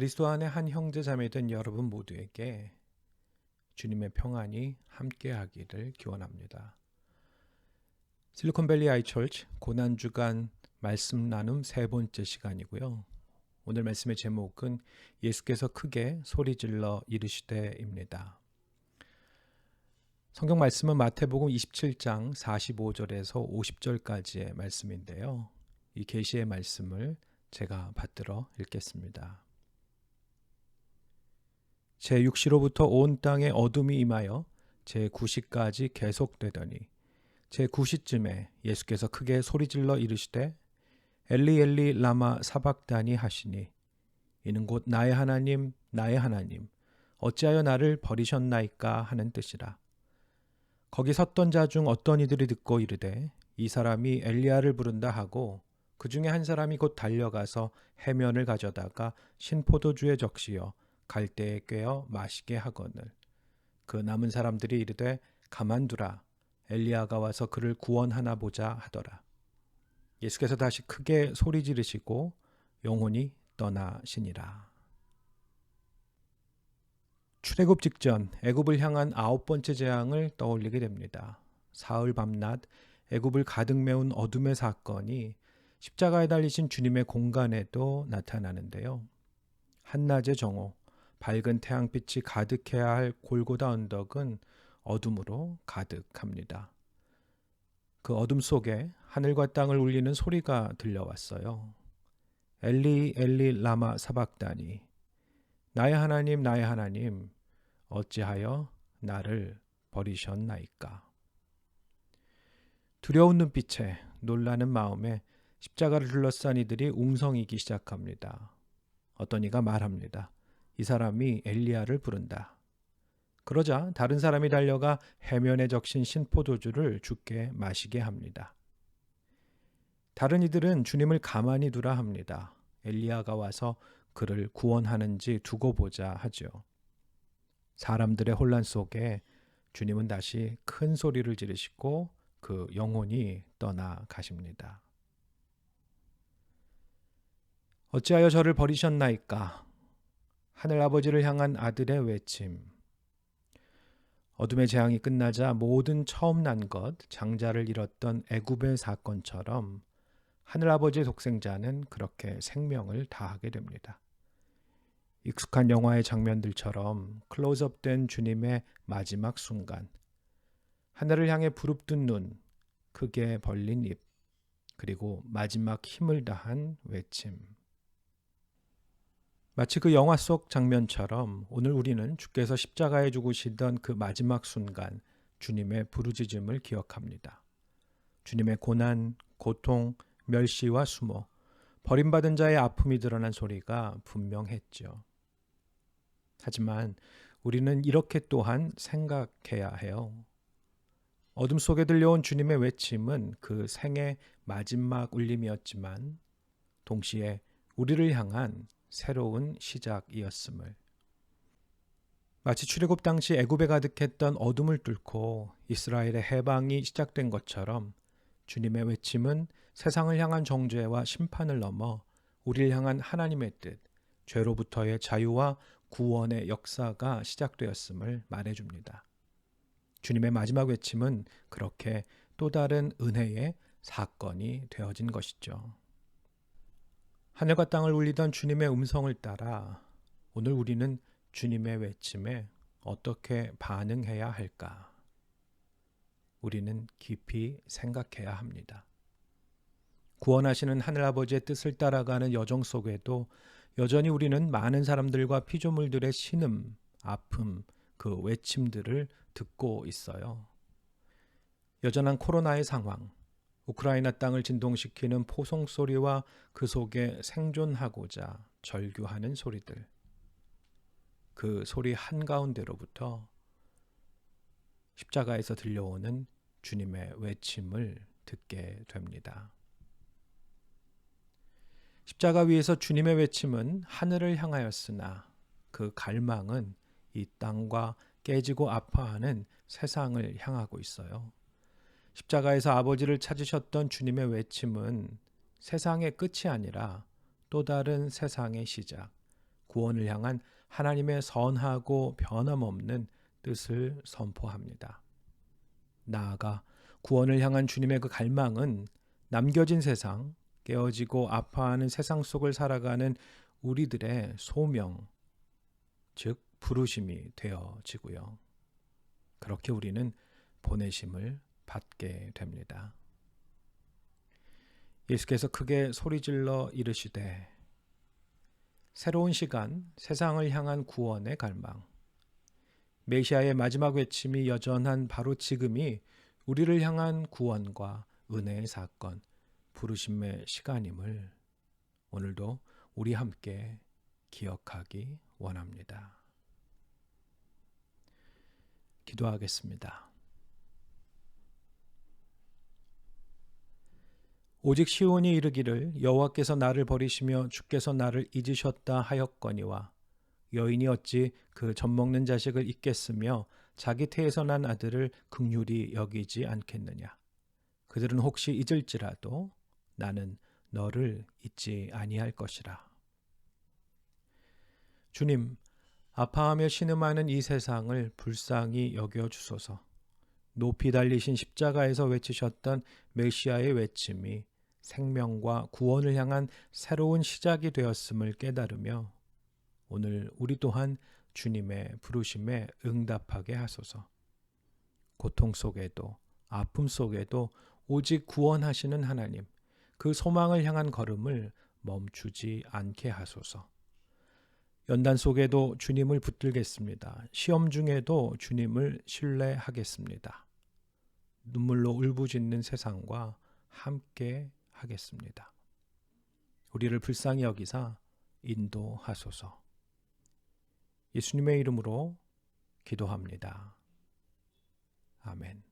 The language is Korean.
그리스도 안에 한 형제 자매된 여러분 모두에게 주님의 평안이 함께하기를 기원합니다. 실리콘밸리 아이철치 고난 주간 말씀 나눔 세 번째 시간이고요. 오늘 말씀의 제목은 예수께서 크게 소리질러 이르시되입니다. 성경 말씀은 마태복음 27장 45절에서 50절까지의 말씀인데요. 이 계시의 말씀을 제가 받들어 읽겠습니다. 제6시로부터 온 땅에 어둠이 임하여 제9시까지 계속되더니 제9시쯤에 예수께서 크게 소리질러 이르시되 엘리 엘리 라마 사박다니 하시니 이는 곧 나의 하나님 나의 하나님 어찌하여 나를 버리셨나이까 하는 뜻이라. 거기 섰던 자 중 어떤 이들이 듣고 이르되 이 사람이 엘리야를 부른다 하고 그 중에 한 사람이 곧 달려가서 해면을 가져다가 신포도주에 적시어 갈대에 꿰어 마시게 하거늘 그 남은 사람들이 이르되 가만두라 엘리야가 와서 그를 구원하나 보자 하더라 예수께서 다시 크게 소리 지르시고 영혼이 떠나시니라 출애굽 직전 애굽을 향한 아홉 번째 재앙을 떠올리게 됩니다. 사흘 밤낮 애굽을 가득 메운 어둠의 사건이 십자가에 달리신 주님의 공간에도 나타나는데요. 한낮의 정오, 밝은 태양빛이 가득해야 할 골고다 언덕은 어둠으로 가득합니다. 그 어둠 속에 하늘과 땅을 울리는 소리가 들려왔어요. 엘리 엘리 라마 사박다니 나의 하나님 나의 하나님 어찌하여 나를 버리셨나이까 두려운 눈빛에 놀라는 마음에 십자가를 둘러싼 이들이 웅성이기 시작합니다. 어떤 이가 말합니다. 이 사람이 엘리야를 부른다. 그러자 다른 사람이 달려가 해면에 적신 신포도주를 죽게 마시게 합니다. 다른 이들은 주님을 가만히 두라 합니다. 엘리야가 와서 그를 구원하는지 두고 보자 하죠. 사람들의 혼란 속에 주님은 다시 큰 소리를 지르시고 그 영혼이 떠나 가십니다. 어찌하여 저를 버리셨나이까? 하늘 아버지를 향한 아들의 외침. 어둠의 재앙이 끝나자 모든 처음 난 것, 장자를 잃었던 애굽의 사건처럼 하늘 아버지의 독생자는 그렇게 생명을 다하게 됩니다. 익숙한 영화의 장면들처럼 클로즈업된 주님의 마지막 순간, 하늘을 향해 부릅뜬 눈, 크게 벌린 입, 그리고 마지막 힘을 다한 외침. 마치 그 영화 속 장면처럼 오늘 우리는 주께서 십자가에 죽으시던 그 마지막 순간 주님의 부르짖음을 기억합니다. 주님의 고난, 고통, 멸시와 수모, 버림받은 자의 아픔이 드러난 소리가 분명했죠. 하지만 우리는 이렇게 또한 생각해야 해요. 어둠 속에 들려온 주님의 외침은 그 생의 마지막 울림이었지만 동시에 우리를 향한 새로운 시작이었음을 마치 출애굽 당시 애굽에 가득했던 어둠을 뚫고 이스라엘의 해방이 시작된 것처럼 주님의 외침은 세상을 향한 정죄와 심판을 넘어 우리를 향한 하나님의 뜻, 죄로부터의 자유와 구원의 역사가 시작되었음을 말해줍니다. 주님의 마지막 외침은 그렇게 또 다른 은혜의 사건이 되어진 것이죠. 하늘과 땅을 울리던 주님의 음성을 따라 오늘 우리는 주님의 외침에 어떻게 반응해야 할까? 우리는 깊이 생각해야 합니다. 구원하시는 하늘아버지의 뜻을 따라가는 여정 속에도 여전히 우리는 많은 사람들과 피조물들의 신음, 아픔, 그 외침들을 듣고 있어요. 여전한 코로나의 상황, 우크라이나 땅을 진동시키는 포송 소리와 그 속에 생존하고자 절규하는 소리들. 그 소리 한가운데로부터 십자가에서 들려오는 주님의 외침을 듣게 됩니다. 십자가 위에서 주님의 외침은 하늘을 향하였으나 그 갈망은 이 땅과 깨지고 아파하는 세상을 향하고 있어요. 십자가에서 아버지를 찾으셨던 주님의 외침은 세상의 끝이 아니라 또 다른 세상의 시작, 구원을 향한 하나님의 선하고 변함없는 뜻을 선포합니다. 나아가 구원을 향한 주님의 그 갈망은 남겨진 세상, 깨어지고 아파하는 세상 속을 살아가는 우리들의 소명, 즉 부르심이 되어지고요. 그렇게 우리는 보내심을 받게 됩니다. 예수께서 크게 소리질러 이르시되 새로운 시간, 세상을 향한 구원의 갈망. 메시아의 마지막 외침이 여전한 바로 지금이 우리를 향한 구원과 은혜의 사건, 부르심의 시간임을 오늘도 우리 함께 기억하기 원합니다. 기도하겠습니다. 오직 시온이 이르기를 여호와께서 나를 버리시며 주께서 나를 잊으셨다 하였거니와 여인이 어찌 그 젖먹는 자식을 잊겠으며 자기 태에서 난 아들을 극률이 여기지 않겠느냐? 그들은 혹시 잊을지라도 나는 너를 잊지 아니할 것이라. 주님 아파하며 신음하는 이 세상을 불쌍히 여겨 주소서 높이 달리신 십자가에서 외치셨던 메시아의 외침이 생명과 구원을 향한 새로운 시작이 되었음을 깨달으며 오늘 우리 또한 주님의 부르심에 응답하게 하소서. 고통 속에도 아픔 속에도 오직 구원하시는 하나님, 그 소망을 향한 걸음을 멈추지 않게 하소서. 연단 속에도 주님을 붙들겠습니다. 시험 중에도 주님을 신뢰하겠습니다. 눈물로 울부짖는 세상과 함께 하겠습니다. 우리를 불쌍히 여기사 인도하소서. 예수님의 이름으로 기도합니다. 아멘.